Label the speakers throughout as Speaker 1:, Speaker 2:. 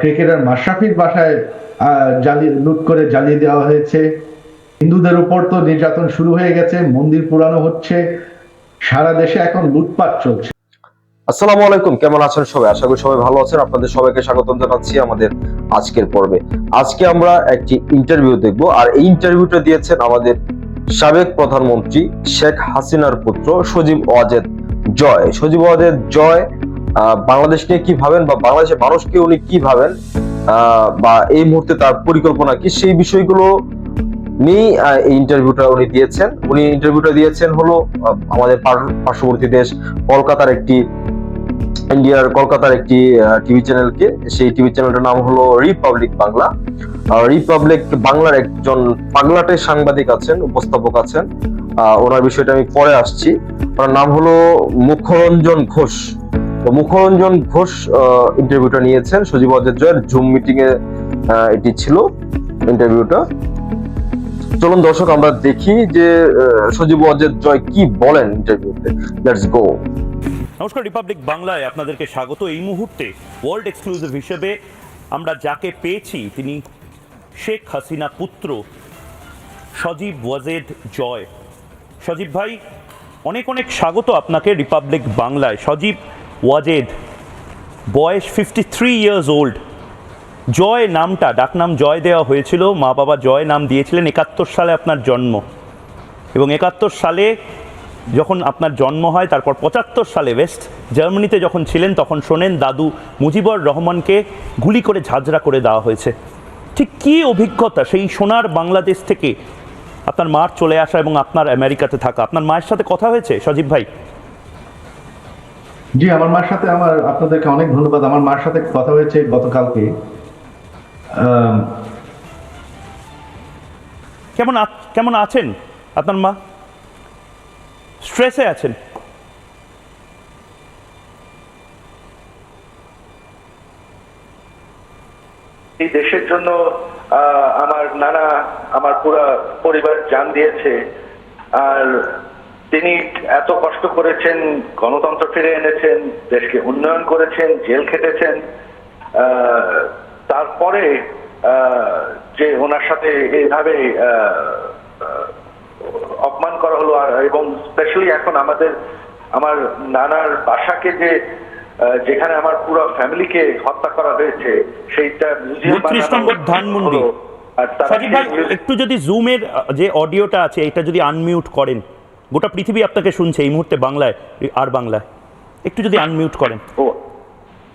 Speaker 1: Cricketer মাশরাফির বাসায় জ্বালিয়ে, লুট করে জ্বালিয়ে দেওয়া হয়েছে। হিন্দুদের উপর তো নির্যাতন শুরু হয়ে গেছে, মন্দির পুরানো হচ্ছে, সারা দেশে এখন লুটপাট চলছে।
Speaker 2: আসসালামু আলাইকুম, কেমন আছেন সবাই? আশা করি সবাই ভালো আছেন। আপনাদের সবাইকে স্বাগতম জানাচ্ছি আমাদের আজকের পর্বে। আজকে আমরা একটি ইন্টারভিউ দেখব, আর এই ইন্টারভিউটা দিয়েছেন আমাদের সাবেক প্রধানমন্ত্রী শেখ হাসিনার পুত্র সজীব ওয়াজেদ জয়। সজীব ওয়াজেদ জয় বাংলাদেশ নিয়ে কি ভাবেন বা বাংলাদেশের মানুষকে উনি কি ভাবেন বা এই মুহূর্তে তার পরিকল্পনা কি? সেই বিষয়গুলো ইন্টারভিউটা উনি দিয়েছেন। উনি ইন্টারভিউটা দিয়েছেন হলো আমাদের পার্শ্ববর্তী দেশ কলকাতার একটি, ইন্ডিয়ার কলকাতার একটি টিভি চ্যানেলকে সেই টিভি চ্যানেলটার নাম হলো রিপাবলিক বাংলা রিপাবলিক বাংলার একজন পাগলাটে সাংবাদিক আছেন, উপস্থাপক আছেন। ওনার বিষয়টা আমি পরে আসছি। ওনার নাম হলো মুখরঞ্জন ঘোষ। মুখরঞ্জন ঘোষ ইন্টারভিউটা নিয়েছেন। সজীব অজয় জয়ের জুম মিটিং এ এটি ছিল ইন্টারভিউটা চলুন দর্শক, আমরা দেখি যে সজীব অজয় জয় কি বলেন ইন্টারভিউতে লেটস গো
Speaker 3: নমস্কার রিপাবলিক বাংলায়, আপনাদেরকে স্বাগত। এই মুহূর্তে ওয়ার্ল্ড এক্সক্লুসিভ হিসেবে আমরা যাকে পেয়েছি, তিনি শেখ হাসিনা পুত্র সজীব ওয়াজেদ জয়। সজীব ভাই, অনেক অনেক স্বাগত আপনাকে রিপাবলিক বাংলায়। সজীব ওয়াজেদ, বয়স fifty three years old Joy নামটা, ডাকনাম জয় দেওয়া হয়েছিল, মা বাবা জয় নাম দিয়েছিলেন একাত্তর সালে আপনার জন্ম। এবং একাত্তর সালে যখন আপনার জন্ম হয়, তারপর পঁচাত্তর সালে ওয়েস্ট জার্মানিতে যখন ছিলেন, তখন শোনেন দাদু মুজিবর রহমানকে গুলি করে ঝাঁঝরা করে দেওয়া হয়েছে। ঠিক কী অভিজ্ঞতা, সেই সোনার বাংলাদেশ থেকে আপনার মার চলে আসা এবং আপনার আমেরিকাতে থাকা। আপনার মায়ের সাথে কথা হয়েছে, সজীব ভাই?
Speaker 1: জি আমার মার সাথে আমার আপনাদেরকে অনেক ধন্যবাদ। আমার মার সাথে কথা হয়েছে গতকালকে।
Speaker 3: কেমন কেমন আছেন আপনার মা? স্ট্রেসে আছেন?
Speaker 4: এই দেশের জন্য আহ, আমার নানা আমার পুরো পরিবার জান দিয়েছে। আর তিনি এত কষ্ট করেছেন গণতন্ত্র ফিরে এনেছেন দেশকে উন্নয়ন করেছেন জেল খেটেছেন তারপরে যে ওনার সাথে এইভাবে অপমান করা হলো আর এবং স্পেশালি এখন আমাদের আমার নানার বাসাকে যে যেখানে আমার পুরো ফ্যামিলিকে হত্যা করা হয়েছে সেইটা আর মিউজিয়াম-
Speaker 3: একটু যদি জুমের যে অডিওটা আছে এটা যদি আনমিউট করেন। গোটা পৃথিবী আপনাকে শুনছে এই মুহূর্তে বাংলায় আর বাংলায়। একটু যদি আনমিউট করেন।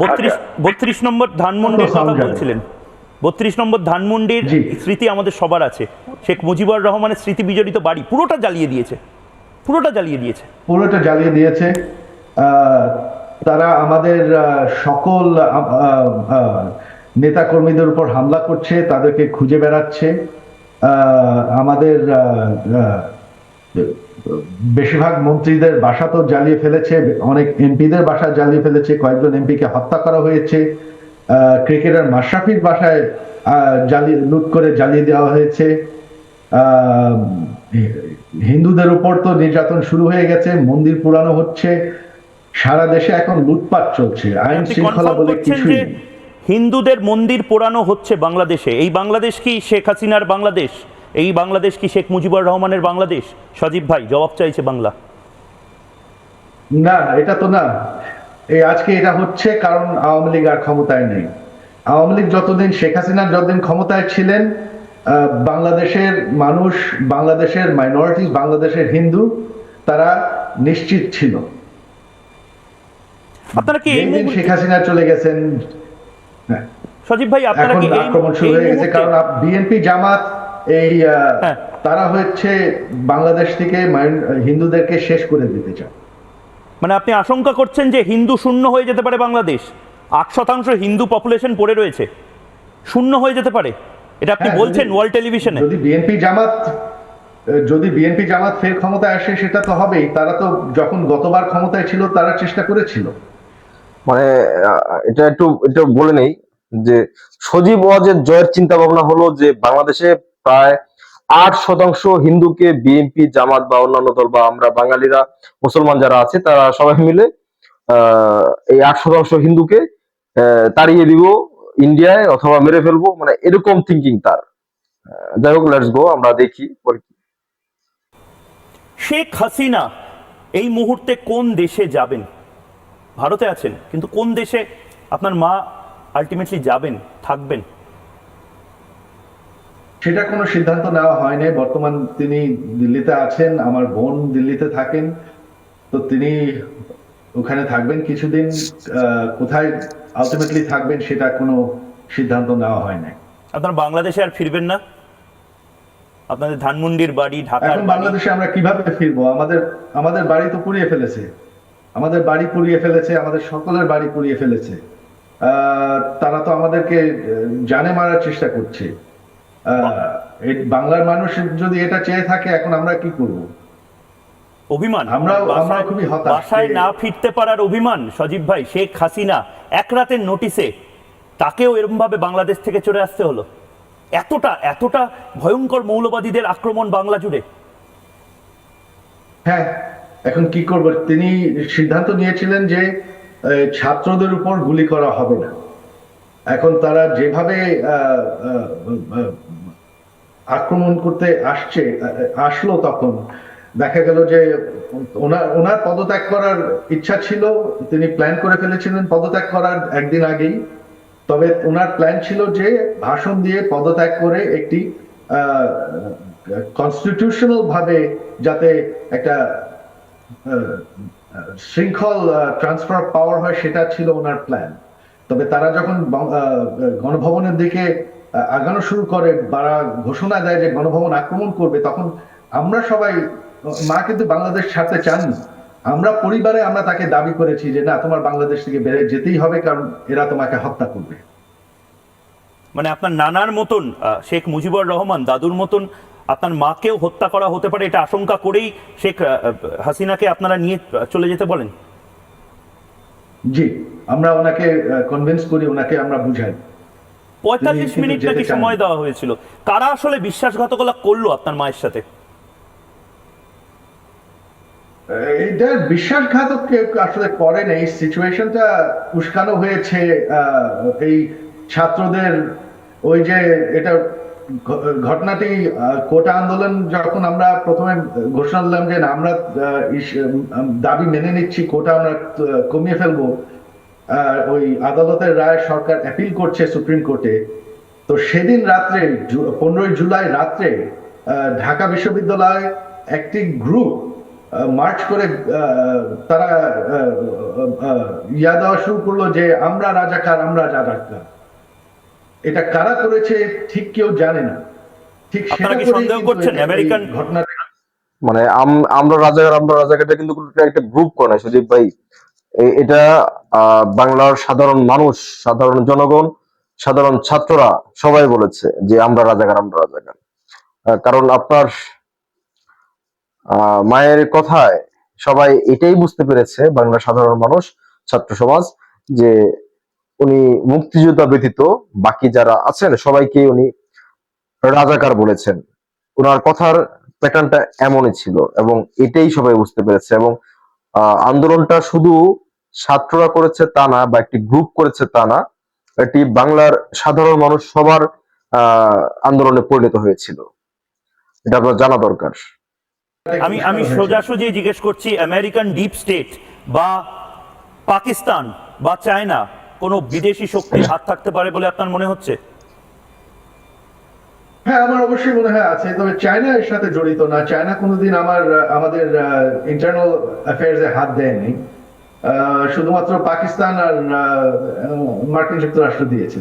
Speaker 3: বত্রিশ
Speaker 4: আচ্ছা।
Speaker 3: বত্রিশ নম্বর ধানমন্ডির কথা বলছিলেন। বত্রিশ নম্বর ধানমন্ডির। স্মৃতি আমাদের সবার আছে। শেখ মুজিবুর রহমানের স্মৃতি বিজড়িত বাড়ি পুরোটা জ্বালিয়ে দিয়েছে। পুরোটা জ্বালিয়ে দিয়েছে।
Speaker 1: পুরোটা জ্বালিয়ে দিয়েছে। তারা আমাদের সকল নেতা কর্মীদের উপর হামলা করছে তাদেরকে খুঁজে বেড়াচ্ছে। আমাদের বেশিরভাগ মন্ত্রীদের বাসা তো জ্বালিয়ে ফেলেছে অনেক এমপিদের বাসা জ্বালিয়ে ফেলেছে কয়েকজন এমপিকে হত্যা করা হয়েছে ক্রিকেটার মাশরাফির বাসায় জ্বালিয়ে লুট করে জ্বালিয়ে দেওয়া হয়েছে। হিন্দুদের উপর তো নির্যাতন শুরু হয়ে গেছে মন্দির পুরানো হচ্ছে সারা দেশে এখন লুটপাট চলছে আইন শৃঙ্খলা বলে কিছুই
Speaker 3: হিন্দুদের মন্দির পোড়ানো হচ্ছে বাংলাদেশে এই বাংলাদেশ কি শেখ হাসিনার বাংলাদেশ? এই বাংলাদেশ কি শেখ মুজিবুর রহমানের বাংলাদেশ? সজীব ভাই জবাব চাইছে বাংলা।
Speaker 1: না এটা তো না। এই আজকে এটা হচ্ছে কারণ আওয়ামী লীগ আর ক্ষমতায় নেই। আওয়ামী লীগ যতদিন শেখ হাসিনা যতদিন ক্ষমতায় ছিলেন বাংলাদেশের মানুষ বাংলাদেশের মাইনরিটিস বাংলাদেশের হিন্দু তারা নিশ্চিত ছিল।
Speaker 3: আপনারা কি
Speaker 1: শেখ হাসিনা চলে গেছেন হ্যাঁ,
Speaker 3: সজীব ভাই আপনারা কি এই
Speaker 1: আক্রমণ শুরু হয়ে গেছে কারণ বিএনপি জামাত এই
Speaker 3: হ্যাঁ।
Speaker 1: তারা হচ্ছে বাংলাদেশ থেকে হিন্দুদেরকে শেষ করে দিতে চায়।
Speaker 3: মানে আপনি আশঙ্কা করছেন যে হিন্দু শূন্য হয়ে যেতে পারে বাংলাদেশ? আট শতাংশ হিন্দু পপুলেশন পড়ে রয়েছে। শূন্য হয়ে যেতে পারে। এটা আপনি
Speaker 1: হ্যাঁ,
Speaker 3: বলছেন
Speaker 1: যদি-
Speaker 3: ওয়ার্ল্ড টেলিভিশনে
Speaker 1: যদি বিএনপি জামাত যদি বিএনপি জামাত ফের ক্ষমতায় আসে সেটা তো হবেই। তারা তো যখন গতবার ক্ষমতায় ছিল তারা চেষ্টা করেছিল।
Speaker 2: মানে এটা একটু একটু বলে নেই যে সজীব ওয়াজের জয়ের চিন্তা ভাবনা হলো যে বাংলাদেশে প্রায় আট শতাংশ হিন্দুকে বিএনপি জামাত বা অন্যান্য দল বা আমরা বাঙালিরা, মুসলমান যারা আছে, তারা সবাই মিলে এই আট শতাংশ হিন্দুকে তাড়িয়ে দিব ইন্ডিয়ায় অথবা মেরে ফেলব মানে এরকম থিঙ্কিং তার। যাই হোক লেটস গো আমরা দেখি
Speaker 3: শেখ হাসিনা এই মুহূর্তে কোন দেশে যাবেন? ভারতে আছেন, কিন্তু কোন দেশে আপনার মা আলটিমেটলি যাবেন, থাকবেন?
Speaker 1: সেটা কোনো সিদ্ধান্ত নেওয়া হয়নি। বর্তমান তিনি দিল্লিতে আছেন আমার বোন দিল্লিতে থাকেন। তো তিনি ওখানে থাকবেন কিছুদিন কোথায় আলটিমেটলি থাকবেন সেটা কোনো সিদ্ধান্ত নেওয়া হয়নি।
Speaker 3: আপনার বাংলাদেশে আর ফিরবেন না? আপনাদের ধানমন্ডির বাড়ি ঢাকার
Speaker 1: এখন বাংলাদেশে আমরা কীভাবে ফিরবো? আমাদের আমাদের বাড়ি তো পুড়িয়ে ফেলেছে। আমাদের বাড়ি পুড়িয়ে ফেলেছে আমাদের সকলের বাড়ি পুড়িয়ে ফেলেছে। আহ, তারা তো আমাদেরকে জানে মারার চেষ্টা করছে। বাংলার মানুষ যদি এটা চেয়ে থাকে এখন আমরা কি করব?
Speaker 3: অভিমান। বাসায়-
Speaker 1: আমরাও খুবই হতাশ।
Speaker 3: বাসায় না ফিরতে পারার অভিমান সজীব ভাই শেখ হাসিনা এক রাতের নোটিসে তাকেও এরকম ভাবে বাংলাদেশ থেকে চলে আসতে হলো। এতটা এতটা ভয়ঙ্কর মৌলবাদীদের আক্রমণ বাংলা জুড়ে।
Speaker 1: হ্যাঁ এখন কি করব? তিনি সিদ্ধান্ত নিয়েছিলেন যে ছাত্রদের উপর গুলি করা হবে না। এখন তারা যেভাবে আক্রমণ করতে আসছে, আসলো তখন। দেখা গেল যে ওনার ওনার পদত্যাগ করার ইচ্ছা ছিল, তিনি প্ল্যান করে ফেলেছিলেন পদত্যাগ করার একদিন আগেই। তবে ওনার প্ল্যান ছিল যে ভাষণ দিয়ে পদত্যাগ করে একটি কনস্টিটিউশনাল ভাবে যাতে একটা শৃঙ্খল ট্রান্সফার পাওয়ার হয়, সেটা ছিল ওনার প্ল্যান তবে তারা যখন গণভবনের দিকে আগানো শুরু করে তারা ঘোষণা দেয় যে গণভবন আক্রমণ করবে তখন আমরা সবাই মা কিন্তু বাংলাদেশ ছাড়তে চাননি। আমরা পরিবারে আমরা তাকে দাবি করেছি যে না তোমার বাংলাদেশ থেকে বেড়ে যেতেই হবে কারণ এরা তোমাকে হত্যা করবে।
Speaker 3: মানে আপনার নানার মতন শেখ মুজিবুর রহমান দাদুর মতন আপনার মাকেও হত্যা করা হতে পারে এটা আশঙ্কা করেই শেখ হাসিনাকে আপনারা নিয়ে চলে যেতে বলেন?
Speaker 1: জি আমরা ওনাকে কনভিন্স করি ওনাকে আমরা বুঝাই।
Speaker 3: পঁয়তাল্লিশ মিনিট নাকি সময় দেওয়া হয়েছিল। কারা আসলে বিশ্বাসঘাতকতা করল আপনার মায়ের সাথে?
Speaker 1: এটা বিশ্বাসঘাতক কেউ আসলে করেন এই সিচুয়েশনটা উস্কানো হয়েছে এই ছাত্রদের ওই যে এটা ঘটনাটি কোটা আন্দোলন যখন আমরা প্রথমে ঘোষণা দিলাম যে আমরা দাবি মেনে নিচ্ছি কোটা আমরা কমিয়ে ফেলব ওই আদালতের রায় সরকার অ্যাপিল করছে সুপ্রিম কোর্টে তো সেদিন রাত্রে পনেরোই জুলাই রাত্রে ঢাকা বিশ্ববিদ্যালয় একটি গ্রুপ মার্চ করে তারা ইয়া দেওয়া শুরু করল যে আমরা রাজাকার আমরা রাজাকার। এটা কারা করেছে ঠিক কেউ জানে না। ঠিক
Speaker 3: আপনারা
Speaker 1: সেটা
Speaker 3: কি
Speaker 1: করেই
Speaker 3: সন্দেহ করছেন আমেরিকান-
Speaker 1: ঘটনাটা
Speaker 2: মানে আম- আমরা রাজাকার আমরা রাজাকারটা কিন্তু একটা গ্রুপ করে সুদীপ ভাই এটা বাংলার সাধারণ মানুষ, সাধারণ জনগণ, সাধারণ ছাত্ররা সবাই বলেছে যে আমরা রাজাকার আমরা রাজাকার। কারণ আপনার মায়ের কথায় সবাই এটাই বুঝতে পেরেছে, বাংলার সাধারণ মানুষ, ছাত্র সমাজ, যে উনি মুক্তিযোদ্ধা ব্যতীত বাকি যারা আছেন, সবাইকে উনি রাজাকার বলেছেন। ওনার কথার প্যাটার্নটা এমনই ছিল এবং এটাই সবাই বুঝতে পেরেছে এবং আন্দোলনটা শুধু ছাত্ররা করেছে তা না, বা একটি গ্রুপ করেছে তা না, এটি বাংলার সাধারণ মানুষ সবার আন্দোলনে পরিণত হয়েছিল। এটা আপনার জানা দরকার।
Speaker 3: আমি আমি সোজাসুজি জিজ্ঞেস করছি আমেরিকান ডিপ স্টেট বা পাকিস্তান বা চায়না কোনো বিদেশি শক্তির হাত থাকতে পারে বলে আপনার মনে হচ্ছে?
Speaker 1: হ্যাঁ আমার অবশ্যই মনে হয় আছে, তবে চায়না এর সাথে জড়িত না। চায়না কোনোদিন আমার, আমাদের ইন্টারনাল হাত দেয়নি। শুধুমাত্র পাকিস্তান আর মার্কিন যুক্তরাষ্ট্র দিয়েছে।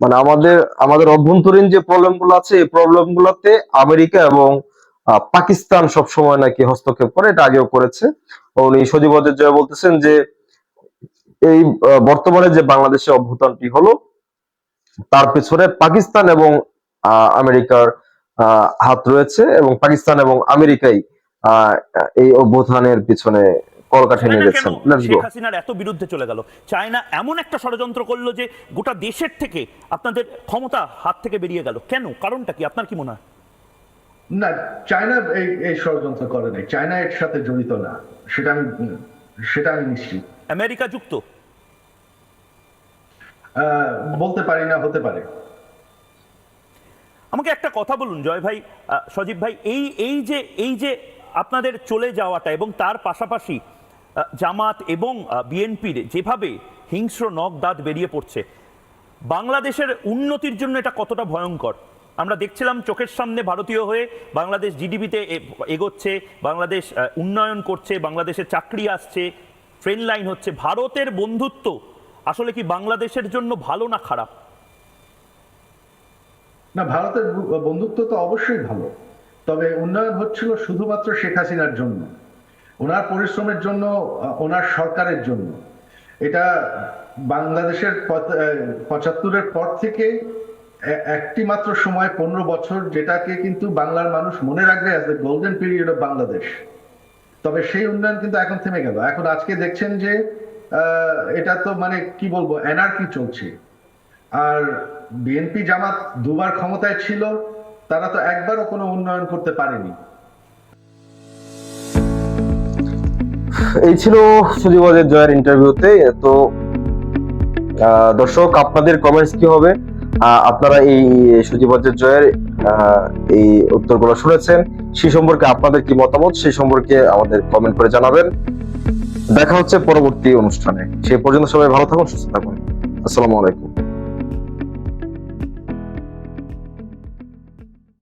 Speaker 2: মানে আমাদের আমাদের অভ্যন্তরীণ যে প্রবলেমগুলো আছে, এই প্রবলেম গুলোতে আমেরিকা এবং পাকিস্তান সব সময় নাকি হস্তক্ষেপ করে, এটা আগেও করেছে। উনি সজীব জয় বলতেছেন যে, এই বর্তমানে যে বাংলাদেশে অভ্যুত্থানটি হলো, তার পেছনে পাকিস্তান এবং আমেরিকার হাত রয়েছে এবং পাকিস্তান এবং আমেরিকাই আহ, এই অভ্যুত্থানের পিছনে কলকাঠি
Speaker 3: শেখ হাসিনার এত বিরুদ্ধে চলে গেল। চায়না এমন একটা ষড়যন্ত্র করল যে গোটা দেশের থেকে আপনাদের ক্ষমতা হাত থেকে বেরিয়ে গেল। কেন? কারণটা কি? আপনার কি মনে হয়?
Speaker 1: না চায়না এই এই ষড়যন্ত্র করে নাই। চায়না এর সাথে জড়িত না। সেটা আমি সেটা আমি নিশ্চিত।
Speaker 3: আমেরিকা যুক্ত?
Speaker 1: আহ, বলতে পারি না হতে পারে।
Speaker 3: আমাকে একটা কথা বলুন, জয় ভাই সজীব ভাই, এই এই যে এই যে আপনাদের চলে যাওয়াটা এবং তার পাশাপাশি জামাত এবং বিএনপির যেভাবে হিংস্র নখ দাঁত বেরিয়ে পড়ছে, বাংলাদেশের উন্নতির জন্য এটা কতটা ভয়ঙ্কর? আমরা দেখছিলাম চোখের সামনে ভারতীয় হয়ে বাংলাদেশ জিডিপিতে এগোচ্ছে, বাংলাদেশ উন্নয়ন করছে, বাংলাদেশের চাকরি আসছে, ট্রেন লাইন হচ্ছে, ভারতের বন্ধুত্ব আসলে কি বাংলাদেশের জন্য ভালো না খারাপ?
Speaker 1: না, ভারতের বন্ধুত্ব তো অবশ্যই ভালো। তবে উন্নয়ন হচ্ছিল শুধুমাত্র শেখ হাসিনার জন্য। ওনার পরিশ্রমের জন্য ওনার সরকারের জন্য। এটা বাংলাদেশের পঁচাত্তরের পর থেকে একটি মাত্র সময় পনেরো বছর যেটাকে কিন্তু বাংলার মানুষ মনে রাখবে as the golden period of Bangladesh. তবে সেই উন্নয়ন কিন্তু এখন থেমে গেল। এখন আজকে দেখছেন যে এটা তো মানে কি বলব এনআরকি চলছে। আর বিএনপি জামাত দুবার ক্ষমতায় ছিল, তারা তো একবারও কোনো উন্নয়ন করতে পারেনি।
Speaker 2: এই ছিল সুজিবাজের জয়ের ইন্টারভিউতে তো দর্শক, আপনাদের কমেন্টস কি হবে? আপনারা এই সুজিবাজের জয়ের এই উত্তরগুলো শুনেছেন। সেই সম্পর্কে আপনাদের কি মতামত? সেই সম্পর্কে আমাদের কমেন্ট করে জানাবেন। দেখা হচ্ছে পরবর্তী অনুষ্ঠানে। সে পর্যন্ত সবাই ভালো থাকুন, সুস্থ থাকুন। আসসালামু আলাইকুম।